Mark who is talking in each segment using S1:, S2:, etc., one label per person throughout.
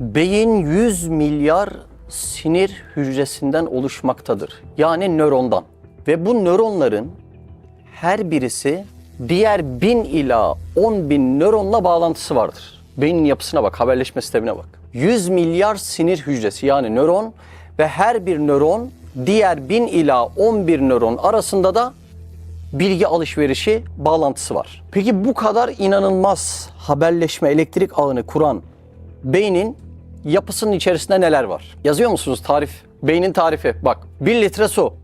S1: Beyin 100 milyar sinir hücresinden oluşmaktadır. Yani nörondan. Ve bu nöronların her birisi diğer 1000 ila 10 bin nöronla bağlantısı vardır. Beynin yapısına bak, haberleşme sistemine bak. 100 milyar sinir hücresi yani nöron ve her bir nöron diğer 1000 ila 11 nöron arasında da bilgi alışverişi bağlantısı var. Peki bu kadar inanılmaz haberleşme elektrik ağını kuran beynin yapısının içerisinde neler var? Yazıyor musunuz tarif? Beynin tarifi. Bak 1 litre su,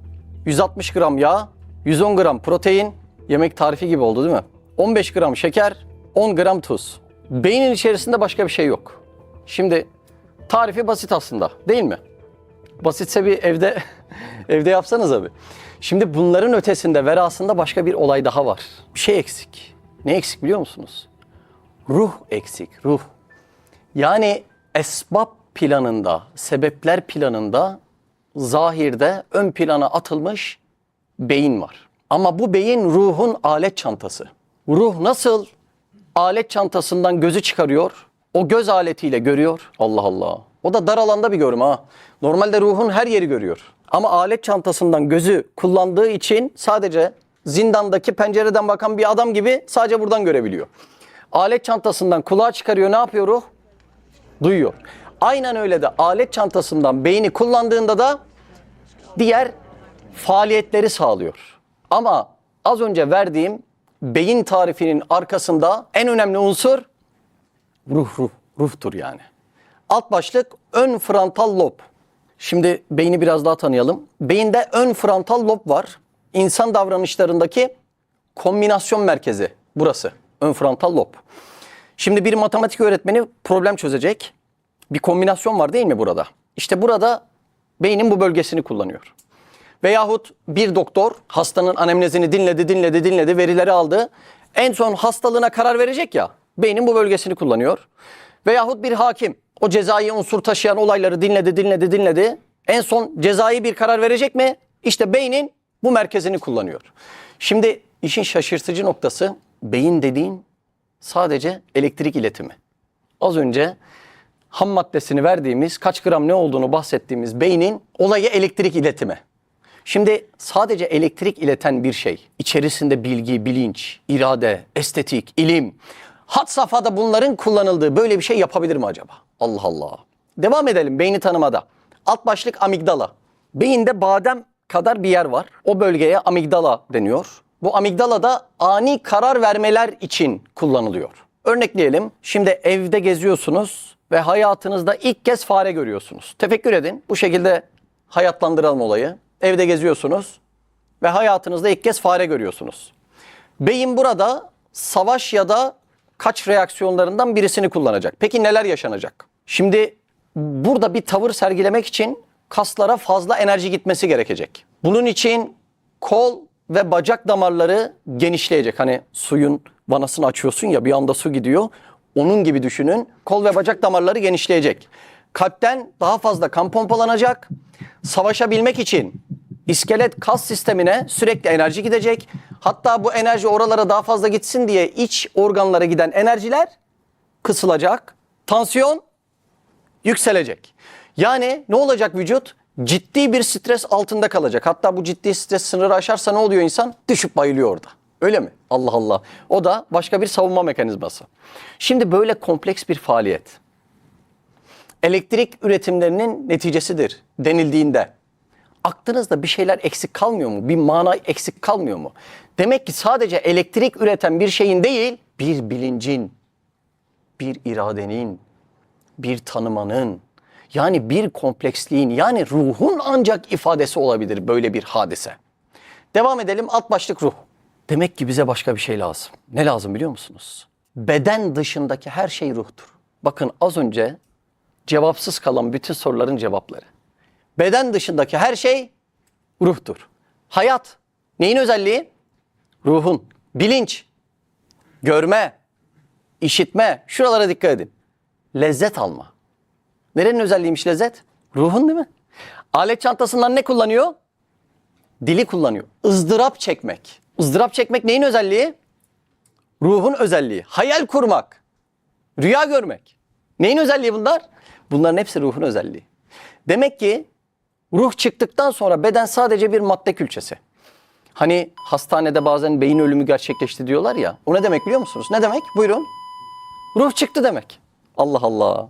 S1: 160 gram yağ, 110 gram protein, yemek tarifi gibi oldu değil mi? 15 gram şeker, 10 gram tuz. Beynin içerisinde başka bir şey yok. Şimdi tarifi basit aslında değil mi? Basitse bir evde evde yapsanız abi. Şimdi bunların ötesinde verasında başka bir olay daha var. Bir şey eksik. Ne eksik biliyor musunuz? Ruh eksik, ruh. Yani esbab planında, sebepler planında zahirde ön plana atılmış beyin var. Ama bu beyin ruhun alet çantası. Ruh nasıl alet çantasından gözü çıkarıyor? O göz aletiyle görüyor. Allah Allah. O da dar alanda bir görme ha. Normalde ruhun her yeri görüyor. Ama alet çantasından gözü kullandığı için sadece zindandaki pencereden bakan bir adam gibi sadece buradan görebiliyor. Alet çantasından kulağı çıkarıyor ne yapıyor ruh? Duyuyor. Aynen öyle de alet çantasından beyni kullandığında da diğer faaliyetleri sağlıyor. Ama az önce verdiğim beyin tarifinin arkasında en önemli unsur ruh ruh ruhtur yani. Alt başlık ön frontal lob. Şimdi beyni biraz daha tanıyalım. Beyinde ön frontal lob var. İnsan davranışlarındaki kombinasyon merkezi burası. Ön frontal lob. Şimdi bir matematik öğretmeni problem çözecek. Bir kombinasyon var değil mi burada? İşte burada beynin bu bölgesini kullanıyor. Veyahut bir doktor hastanın anemnezini dinledi, dinledi, dinledi, verileri aldı. En son hastalığına karar verecek ya, beynin bu bölgesini kullanıyor. Veyahut bir hakim o cezai unsur taşıyan olayları dinledi, dinledi, dinledi. En son cezai bir karar verecek mi? İşte beynin bu merkezini kullanıyor. Şimdi işin şaşırtıcı noktası beyin dediğin sadece elektrik iletimi. Az önce ham maddesini verdiğimiz, kaç gram ne olduğunu bahsettiğimiz beynin olayı elektrik iletimi. Şimdi sadece elektrik ileten bir şey, içerisinde bilgi, bilinç, irade, estetik, ilim, hat safhada bunların kullanıldığı böyle bir şey yapabilir mi acaba? Allah Allah. Devam edelim beyni tanımada. Alt başlık amigdala. Beyinde badem kadar bir yer var. O bölgeye amigdala deniyor. Bu amigdala da ani karar vermeler için kullanılıyor. Örnekleyelim. Şimdi evde geziyorsunuz ve hayatınızda ilk kez fare görüyorsunuz. Tefekkür edin. Bu şekilde hayatlandıralım olayı. Evde geziyorsunuz ve hayatınızda ilk kez fare görüyorsunuz. Beyin burada savaş ya da kaç reaksiyonlarından birisini kullanacak. Peki neler yaşanacak? Şimdi burada bir tavır sergilemek için kaslara fazla enerji gitmesi gerekecek. Bunun için kol ve bacak damarları genişleyecek. Hani suyun vanasını açıyorsun ya bir anda su gidiyor. Onun gibi düşünün. Kol ve bacak damarları genişleyecek. Kalpten daha fazla kan pompalanacak. Savaşabilmek için iskelet kas sistemine sürekli enerji gidecek. Hatta bu enerji oralara daha fazla gitsin diye iç organlara giden enerjiler kısılacak. Tansiyon yükselecek. Yani ne olacak vücut? Ciddi bir stres altında kalacak. Hatta bu ciddi stres sınırı aşarsa ne oluyor insan? Düşüp bayılıyor orada. Öyle mi? Allah Allah. O da başka bir savunma mekanizması. Şimdi böyle kompleks bir faaliyet elektrik üretimlerinin neticesidir denildiğinde aklınızda bir şeyler eksik kalmıyor mu? Bir mana eksik kalmıyor mu? Demek ki sadece elektrik üreten bir şeyin değil, bir bilincin, bir iradenin, bir tanımanın, yani bir kompleksliğin, yani ruhun ancak ifadesi olabilir böyle bir hadise. Devam edelim alt başlık ruh. Demek ki bize başka bir şey lazım. Ne lazım biliyor musunuz? Beden dışındaki her şey ruhtur. Bakın az önce cevapsız kalan bütün soruların cevapları. Beden dışındaki her şey ruhtur. Hayat neyin özelliği? Ruhun. Bilinç, görme, işitme. Şuralara dikkat edin. Lezzet alma. Nerenin özelliğiymiş lezzet? Ruhun değil mi? Alet çantasından ne kullanıyor? Dili kullanıyor. ızdırap çekmek. ızdırap çekmek neyin özelliği? Ruhun özelliği. Hayal kurmak. Rüya görmek. Neyin özelliği bunlar? Bunların hepsi ruhun özelliği. Demek ki ruh çıktıktan sonra beden sadece bir madde külçesi. Hani hastanede bazen beyin ölümü gerçekleşti diyorlar ya. O ne demek biliyor musunuz? Ne demek? Buyurun. Ruh çıktı demek. Allah Allah.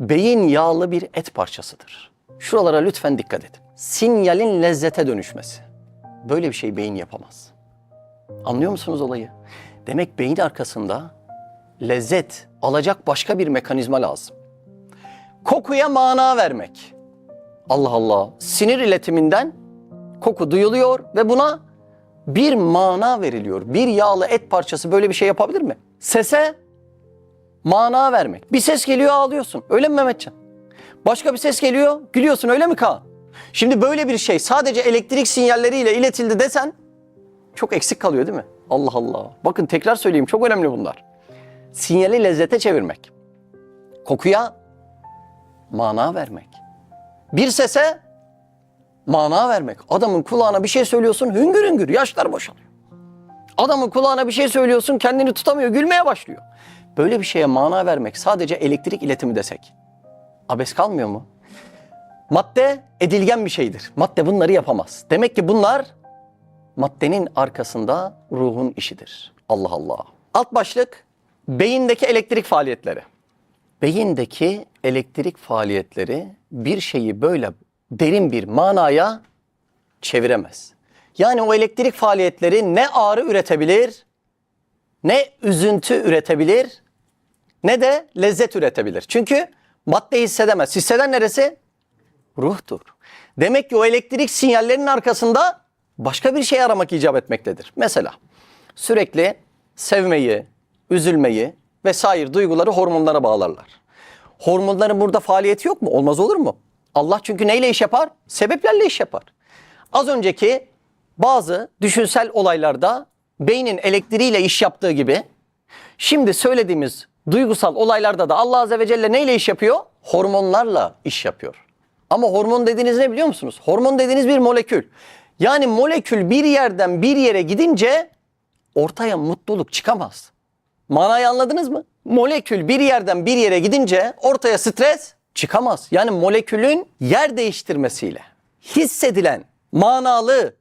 S1: Beyin yağlı bir et parçasıdır. Şuralara lütfen dikkat edin. Sinyalin lezzete dönüşmesi. Böyle bir şey beyin yapamaz. Anlıyor musunuz olayı? Demek beyin arkasında lezzet alacak başka bir mekanizma lazım. Kokuya mana vermek. Allah Allah. Sinir iletiminden koku duyuluyor ve buna bir mana veriliyor. Bir yağlı et parçası böyle bir şey yapabilir mi? Sese mana vermek. Bir ses geliyor ağlıyorsun. Öyle mi Mehmetcan? Başka bir ses geliyor gülüyorsun öyle mi Kaan? Şimdi böyle bir şey sadece elektrik sinyalleriyle iletildi desen çok eksik kalıyor değil mi? Allah Allah. Bakın tekrar söyleyeyim çok önemli bunlar. Sinyali lezzete çevirmek. Kokuya mana vermek. Bir sese mana vermek. Adamın kulağına bir şey söylüyorsun hüngür hüngür yaşlar boşalıyor. Adamın kulağına bir şey söylüyorsun kendini tutamıyor gülmeye başlıyor. Böyle bir şeye mana vermek sadece elektrik iletimi desek. Abes kalmıyor mu? Madde edilgen bir şeydir. Madde bunları yapamaz. Demek ki bunlar maddenin arkasında ruhun işidir. Allah Allah. Alt başlık beyindeki elektrik faaliyetleri. Beyindeki elektrik faaliyetleri bir şeyi böyle derin bir manaya çeviremez. Yani o elektrik faaliyetleri ne ağrı üretebilir, ne üzüntü üretebilir, ne de lezzet üretebilir. Çünkü madde hissedemez. Hisseden neresi? Ruhtur. Demek ki o elektrik sinyallerinin arkasında başka bir şey aramak icap etmektedir. Mesela sürekli sevmeyi, üzülmeyi vesaire duyguları hormonlara bağlarlar. Hormonların burada faaliyeti yok mu? Olmaz olur mu? Allah çünkü neyle iş yapar? Sebeplerle iş yapar. Az önceki bazı düşünsel olaylarda beynin elektriğiyle iş yaptığı gibi şimdi söylediğimiz duygusal olaylarda da Allah Azze ve Celle neyle iş yapıyor? Hormonlarla iş yapıyor. Ama hormon dediğiniz ne biliyor musunuz? Hormon dediğiniz bir molekül. Yani molekül bir yerden bir yere gidince ortaya mutluluk çıkamaz. Manayı anladınız mı? Molekül bir yerden bir yere gidince ortaya stres çıkamaz. Yani molekülün yer değiştirmesiyle hissedilen manalı,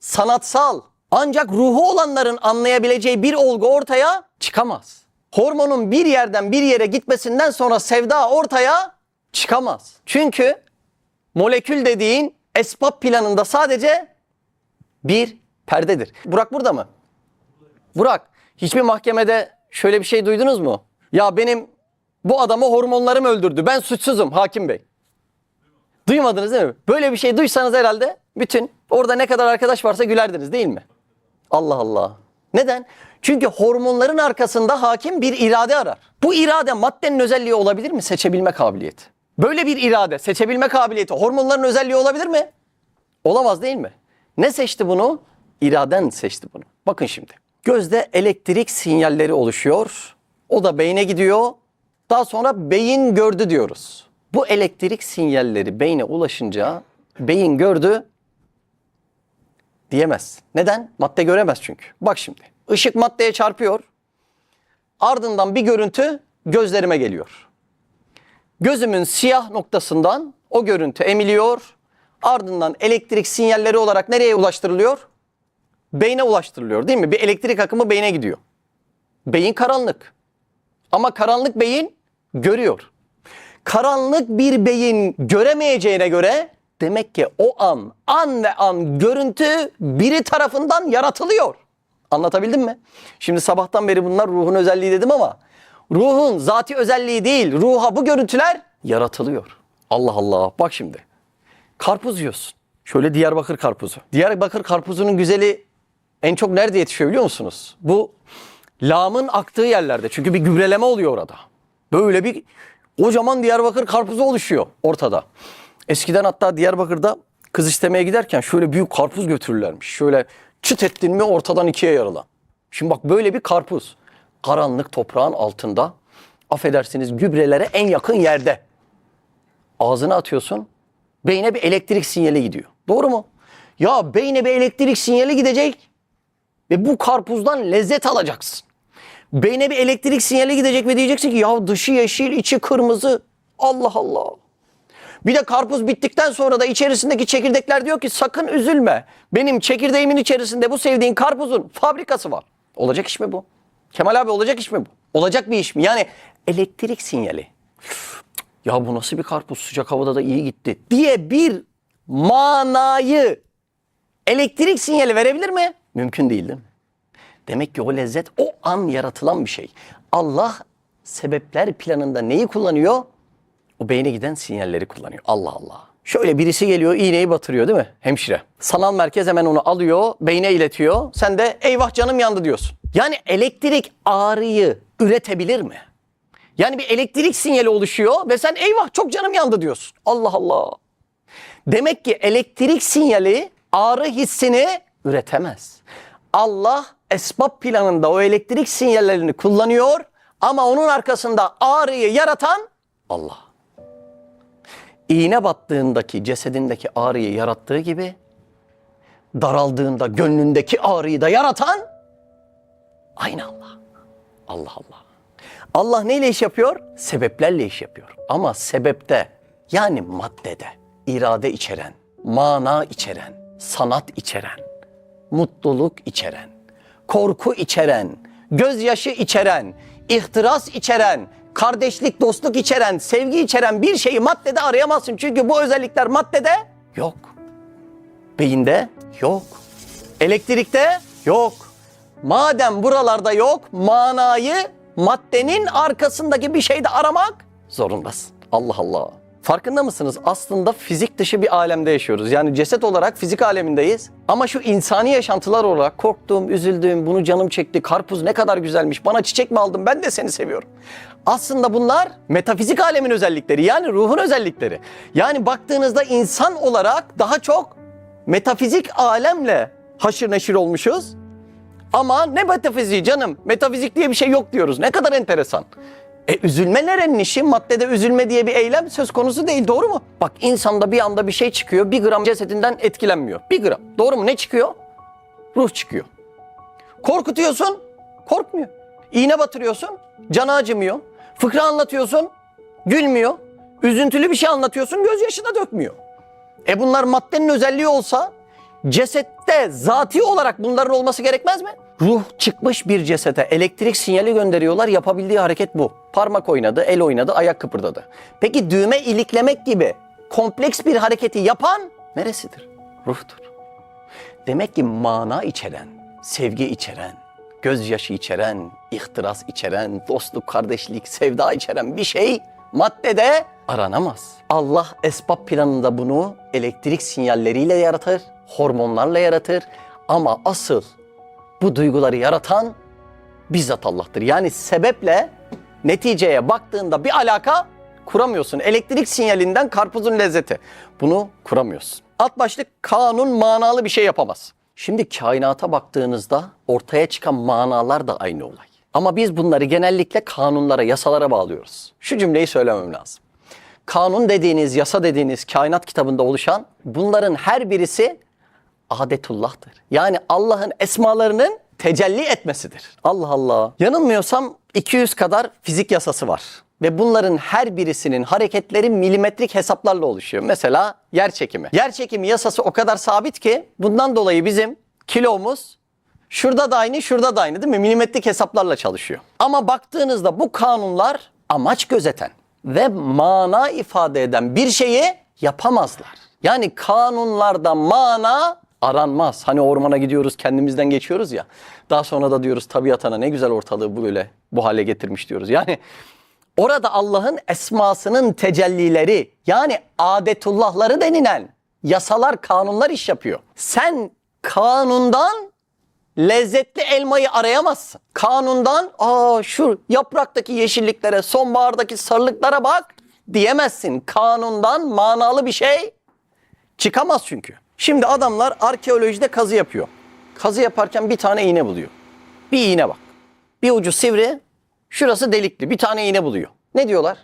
S1: sanatsal ancak ruhu olanların anlayabileceği bir olgu ortaya çıkamaz. Hormonun bir yerden bir yere gitmesinden sonra sevda ortaya çıkamaz. Çünkü molekül dediğin esbab planında sadece bir perdedir. Burak burada mı? Burak, hiçbir mahkemede şöyle bir şey duydunuz mu? Ya benim bu adamı hormonlarım öldürdü. Ben suçsuzum hakim bey. Duymadınız değil mi? Böyle bir şey duysanız herhalde bütün orada ne kadar arkadaş varsa gülerdiniz değil mi? Allah Allah. Neden? Çünkü hormonların arkasında hakim bir irade arar. Bu irade maddenin özelliği olabilir mi? Seçebilme kabiliyeti. Böyle bir irade, seçebilme kabiliyeti hormonların özelliği olabilir mi? Olamaz değil mi? Ne seçti bunu? İraden seçti bunu. Bakın şimdi. Gözde elektrik sinyalleri oluşuyor. O da beyne gidiyor. Daha sonra beyin gördü diyoruz. Bu elektrik sinyalleri beyne ulaşınca beyin gördü diyemez. Neden? Madde göremez çünkü. Bak şimdi. Işık maddeye çarpıyor. Ardından bir görüntü gözlerime geliyor. Gözümün siyah noktasından o görüntü emiliyor. Ardından elektrik sinyalleri olarak nereye ulaştırılıyor? Beyne ulaştırılıyor değil mi? Bir elektrik akımı beyne gidiyor. Beyin karanlık. Ama karanlık beyin görüyor. Karanlık bir beyin göremeyeceğine göre demek ki o an, an ve an görüntü biri tarafından yaratılıyor. Anlatabildim mi? Şimdi sabahtan beri bunlar ruhun özelliği dedim ama ruhun zati özelliği değil. Ruha bu görüntüler yaratılıyor. Allah Allah. Bak şimdi. Karpuz yiyorsun. Şöyle Diyarbakır karpuzu. Diyarbakır karpuzunun güzeli en çok nerede yetişiyor biliyor musunuz? Bu lağımın aktığı yerlerde. Çünkü bir gübreleme oluyor orada. Böyle bir kocaman Diyarbakır karpuzu oluşuyor ortada. Eskiden hatta Diyarbakır'da kız istemeye giderken şöyle büyük karpuz götürürlermiş. Şöyle çıt ettin mi ortadan ikiye yarılan. Şimdi bak böyle bir karpuz. Karanlık toprağın altında affedersiniz gübrelere en yakın yerde. Ağzına atıyorsun. Beyne bir elektrik sinyali gidiyor. Doğru mu? Ya beyne bir elektrik sinyali gidecek ve bu karpuzdan lezzet alacaksın. Beyne bir elektrik sinyali gidecek ve diyeceksin ki ya dışı yeşil, içi kırmızı. Allah Allah. Bir de karpuz bittikten sonra da içerisindeki çekirdekler diyor ki sakın üzülme. Benim çekirdeğimin içerisinde bu sevdiğin karpuzun fabrikası var. Olacak iş mi bu? Kemal abi olacak iş mi bu? Olacak bir iş mi? Yani elektrik sinyali. Ya bu nasıl bir karpuz sıcak havada da iyi gitti diye bir manayı elektrik sinyali verebilir mi? Mümkün değil değil mi? Demek ki o lezzet o an yaratılan bir şey. Allah sebepler planında neyi kullanıyor? O beyne giden sinyalleri kullanıyor. Allah Allah. Şöyle birisi geliyor iğneyi batırıyor değil mi? Hemşire. Sanal merkez hemen onu alıyor, beyne iletiyor. Sen de eyvah canım yandı diyorsun. Yani elektrik ağrıyı üretebilir mi? Yani bir elektrik sinyali oluşuyor ve sen eyvah çok canım yandı diyorsun. Allah Allah. Demek ki elektrik sinyali ağrı hissini üretemez. Allah esbab planında o elektrik sinyallerini kullanıyor ama onun arkasında ağrıyı yaratan Allah. İğne battığındaki cesedindeki ağrıyı yarattığı gibi daraldığında gönlündeki ağrıyı da yaratan aynı Allah. Allah Allah. Allah neyle iş yapıyor? Sebeplerle iş yapıyor. Ama sebepte yani maddede irade içeren, mana içeren, sanat içeren, mutluluk içeren, korku içeren, gözyaşı içeren, ihtiras içeren, kardeşlik, dostluk içeren, sevgi içeren bir şeyi maddede arayamazsın. Çünkü bu özellikler maddede yok. Beyinde yok. Elektrikte yok. Madem buralarda yok, manayı maddenin arkasındaki bir şeyde aramak zorundasın. Allah Allah. Farkında mısınız? Aslında fizik dışı bir alemde yaşıyoruz. Yani ceset olarak fizik alemindeyiz. Ama şu insani yaşantılar olarak korktuğum, üzüldüğüm, bunu canım çekti, karpuz ne kadar güzelmiş, bana çiçek mi aldın, ben de seni seviyorum. Aslında bunlar metafizik alemin özellikleri yani ruhun özellikleri. Yani baktığınızda insan olarak daha çok metafizik alemle haşır neşir olmuşuz. Ama ne metafiziği canım? Metafizik diye bir şey yok diyoruz. Ne kadar enteresan. E üzülme nerenin işi? Maddede üzülme diye bir eylem söz konusu değil. Doğru mu? Bak insanda bir anda bir şey çıkıyor. Bir gram cesedinden etkilenmiyor. Bir gram. Doğru mu? Ne çıkıyor? Ruh çıkıyor. Korkutuyorsun. Korkmuyor. İğne batırıyorsun. Canı acımıyor. Fıkra anlatıyorsun. Gülmüyor. Üzüntülü bir şey anlatıyorsun. Gözyaşı da dökmüyor. E bunlar maddenin özelliği olsa cesette zati olarak bunların olması gerekmez mi? Ruh çıkmış bir cesete elektrik sinyali gönderiyorlar. Yapabildiği hareket bu. Parmak oynadı, el oynadı, ayak kıpırdadı. Peki düğme iliklemek gibi kompleks bir hareketi yapan neresidir? Ruhtur. Demek ki mana içeren, sevgi içeren, gözyaşı içeren, ihtiras içeren, dostluk, kardeşlik, sevda içeren bir şey maddede aranamaz. Allah esbab planında bunu elektrik sinyalleriyle yaratır, hormonlarla yaratır ama asıl bu duyguları yaratan bizzat Allah'tır. Yani sebeple neticeye baktığında bir alaka kuramıyorsun. Elektrik sinyalinden karpuzun lezzeti. Bunu kuramıyorsun. Alt başlık kanun manalı bir şey yapamaz. Şimdi kainata baktığınızda ortaya çıkan manalar da aynı olay. Ama biz bunları genellikle kanunlara, yasalara bağlıyoruz. Şu cümleyi söylemem lazım. Kanun dediğiniz, yasa dediğiniz kainat kitabında oluşan bunların her birisi adetullah'tır. Yani Allah'ın esmalarının tecelli etmesidir. Allah Allah. Yanılmıyorsam 200 kadar fizik yasası var. Ve bunların her birisinin hareketleri milimetrik hesaplarla oluşuyor. Mesela yer çekimi. Yer çekimi yasası o kadar sabit ki bundan dolayı bizim kilomuz şurada da aynı, şurada da aynı değil mi? Milimetrik hesaplarla çalışıyor. Ama baktığınızda bu kanunlar amaç gözeten ve mana ifade eden bir şeyi yapamazlar. Yani kanunlarda mana aranmaz. Hani ormana gidiyoruz kendimizden geçiyoruz ya. Daha sonra da diyoruz tabiat ana ne güzel ortalığı böyle bu hale getirmiş diyoruz. Yani orada Allah'ın esmasının tecellileri yani adetullahları denilen yasalar kanunlar iş yapıyor. Sen kanundan lezzetli elmayı arayamazsın. Kanundan aa şu yapraktaki yeşilliklere, sonbahardaki sarılıklara bak diyemezsin. Kanundan manalı bir şey çıkamaz çünkü. Şimdi adamlar arkeolojide kazı yapıyor. Kazı yaparken bir tane iğne buluyor. Bir iğne bak. Bir ucu sivri, şurası delikli. Bir tane iğne buluyor. Ne diyorlar?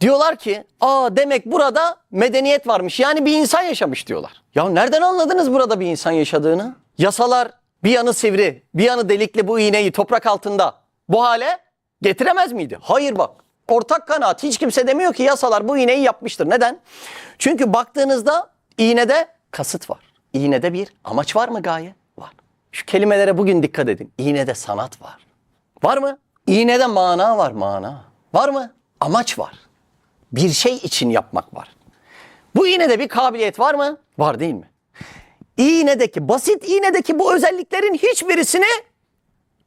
S1: Diyorlar ki, aa demek burada medeniyet varmış. Yani bir insan yaşamış diyorlar. Ya nereden anladınız burada bir insan yaşadığını? Yasalar bir yanı sivri, bir yanı delikli bu iğneyi toprak altında bu hale getiremez miydi? Hayır bak. ortak kanaat. Hiç kimse demiyor ki yasalar bu iğneyi yapmıştır. Neden? Çünkü baktığınızda iğnede kasıt var. İğnede bir amaç var mı gaye? Var. Şu kelimelere bugün dikkat edin. İğnede sanat var. Var mı? İğnede mana var mana. Var mı? Amaç var. Bir şey için yapmak var. Bu iğnede bir kabiliyet var mı? Var değil mi? İğnedeki, basit iğnedeki bu özelliklerin hiçbirisini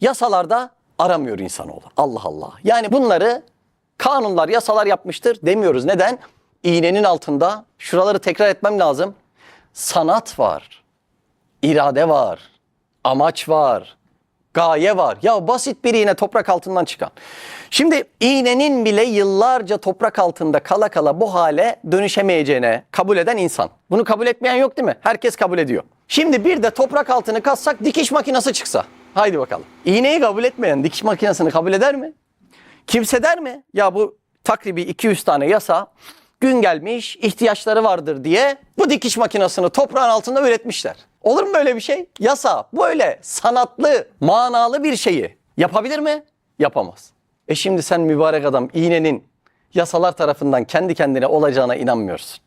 S1: yasalarda aramıyor insanoğlu. Allah Allah. Yani bunları kanunlar, yasalar yapmıştır demiyoruz. Neden? İğnenin altında, şuraları tekrar etmem lazım. Sanat var, irade var, amaç var, gaye var. Ya basit bir iğne toprak altından çıkan. Şimdi iğnenin bile yıllarca toprak altında kala kala bu hale dönüşemeyeceğine kabul eden insan. Bunu kabul etmeyen yok değil mi? Herkes kabul ediyor. Şimdi bir de toprak altını kazsak dikiş makinesi çıksa. Haydi bakalım. İğneyi kabul etmeyen dikiş makinesini kabul eder mi? Kimse der mi? Ya bu takribi 200 tane yasa gün gelmiş ihtiyaçları vardır diye bu dikiş makinesini toprağın altında üretmişler. Olur mu böyle bir şey? Yasa böyle sanatlı, manalı bir şeyi yapabilir mi? Yapamaz. E şimdi sen mübarek adam iğnenin yasalar tarafından kendi kendine olacağına inanmıyorsun.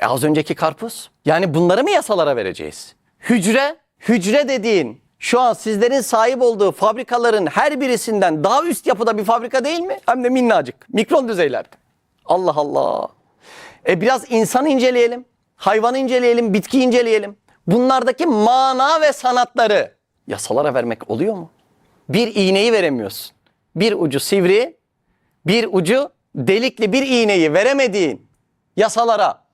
S1: E az önceki karpuz. Yani bunları mı yasalara vereceğiz? Hücre, hücre dediğin şu an sizlerin sahip olduğu fabrikaların her birisinden daha üst yapıda bir fabrika değil mi? Hem de minnacık, mikron düzeylerde. Allah Allah. E biraz insan inceleyelim, hayvanı inceleyelim, bitki inceleyelim. Bunlardaki mana ve sanatları yasalara vermek oluyor mu? Bir iğneyi veremiyorsun. Bir ucu sivri, bir ucu delikli bir iğneyi veremediğin yasalara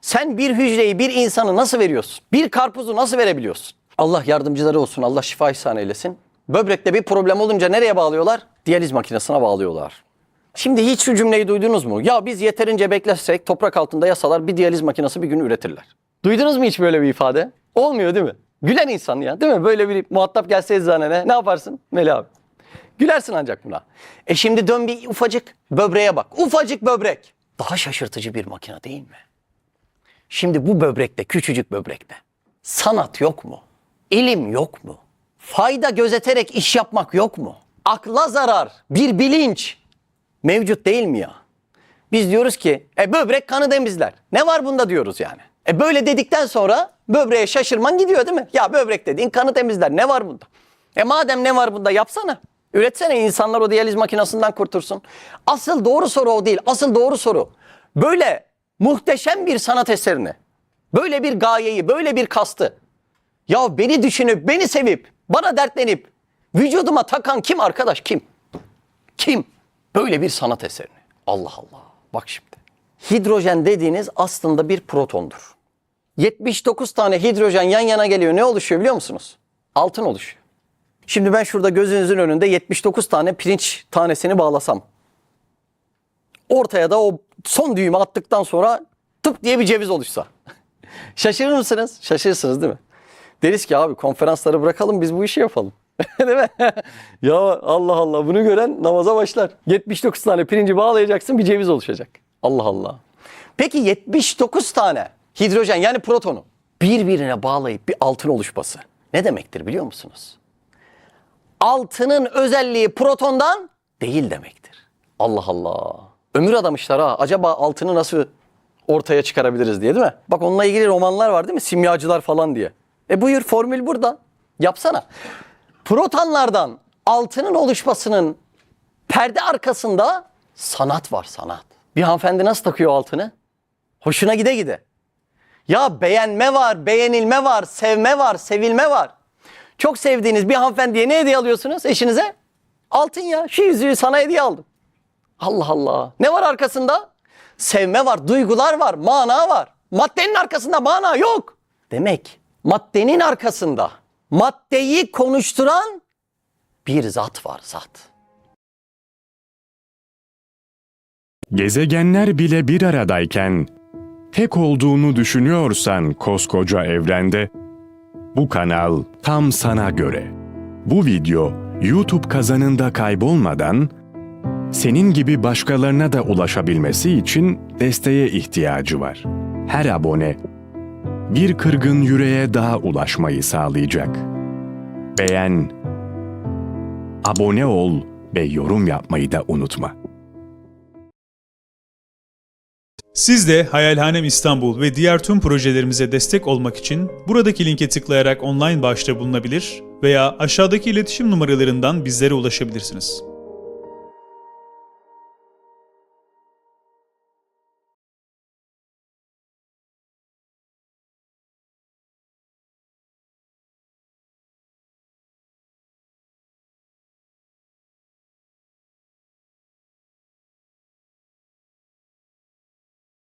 S1: sen bir hücreyi, bir insanı nasıl veriyorsun? Bir karpuzu nasıl verebiliyorsun? Allah yardımcıları olsun, Allah şifa ihsan eylesin. Böbrekte bir problem olunca nereye bağlıyorlar? Diyaliz makinesine bağlıyorlar. Şimdi hiç şu cümleyi duydunuz mu? Ya biz yeterince beklersek toprak altında yasalar bir diyaliz makinesi bir gün üretirler. Duydunuz mu hiç böyle bir ifade? Olmuyor değil mi? Gülen insan ya değil mi? Böyle bir muhatap gelse eczanene ne yaparsın Melih abi? Gülersin ancak buna. E şimdi dön bir ufacık böbreğe bak. Ufacık böbrek. Daha şaşırtıcı bir makine değil mi? Şimdi bu böbrekte, küçücük böbrekte sanat yok mu? İlim yok mu? Fayda gözeterek iş yapmak yok mu? Akla zarar, bir bilinç mevcut değil mi ya? Biz diyoruz ki e böbrek kanı temizler. Ne var bunda diyoruz yani. E böyle dedikten sonra böbreğe şaşırman gidiyor değil mi? Ya böbrek dediğin kanı temizler. Ne var bunda? E madem ne var bunda yapsana. Üretsene insanlar o diyaliz makinesinden kurtulsun. Asıl doğru soru o değil. Asıl doğru soru. Böyle muhteşem bir sanat eserini, böyle bir gayeyi, böyle bir kastı. Ya beni düşünüp, beni sevip, bana dertlenip, vücuduma takan kim arkadaş kim? Kim? Böyle bir sanat eserini. Allah Allah. Bak şimdi. Hidrojen dediğiniz aslında bir protondur. 79 tane hidrojen yan yana geliyor. Ne oluşuyor biliyor musunuz? Altın oluşuyor. Şimdi ben şurada gözünüzün önünde 79 tane pirinç tanesini bağlasam. Ortaya da o son düğümü attıktan sonra tıp diye bir ceviz oluşsa. Şaşırır mısınız? Şaşırırsınız değil mi? Deriz ki abi konferansları bırakalım biz bu işi yapalım. değil mi? ya Allah Allah bunu gören namaza başlar. 79 tane pirinci bağlayacaksın bir ceviz oluşacak. Allah Allah. Peki 79 tane hidrojen yani protonu birbirine bağlayıp bir altın oluşması ne demektir biliyor musunuz? Altının özelliği protondan değil demektir. Allah Allah. Ömür adamışlar ha. Acaba altını nasıl ortaya çıkarabiliriz diye değil mi? Bak onunla ilgili romanlar var değil mi? Simyacılar falan diye. E buyur formül burada. Yapsana. Protonlardan altının oluşmasının perde arkasında sanat var sanat. Bir hanımefendi nasıl takıyor altını? Hoşuna gide gide. Ya beğenme var, beğenilme var, sevme var, sevilme var. Çok sevdiğiniz bir hanımefendiye ne hediye alıyorsunuz eşinize? Altın ya. Şu yüzüğü sana hediye aldım. Allah Allah. Ne var arkasında? Sevme var, duygular var, mana var. Maddenin arkasında mana yok. Demek maddenin arkasında maddeyi konuşturan bir zat var zat.
S2: Gezegenler bile bir aradayken tek olduğunu düşünüyorsan koskoca evrende bu kanal tam sana göre. Bu video YouTube kazanında kaybolmadan senin gibi başkalarına da ulaşabilmesi için desteğe ihtiyacı var. Her abone bir kırgın yüreğe daha ulaşmayı sağlayacak. Beğen, abone ol ve yorum yapmayı da unutma.
S3: Siz de Hayalhanem İstanbul ve diğer tüm projelerimize destek olmak için buradaki linke tıklayarak online bağışta bulunabilir veya aşağıdaki iletişim numaralarından bizlere ulaşabilirsiniz.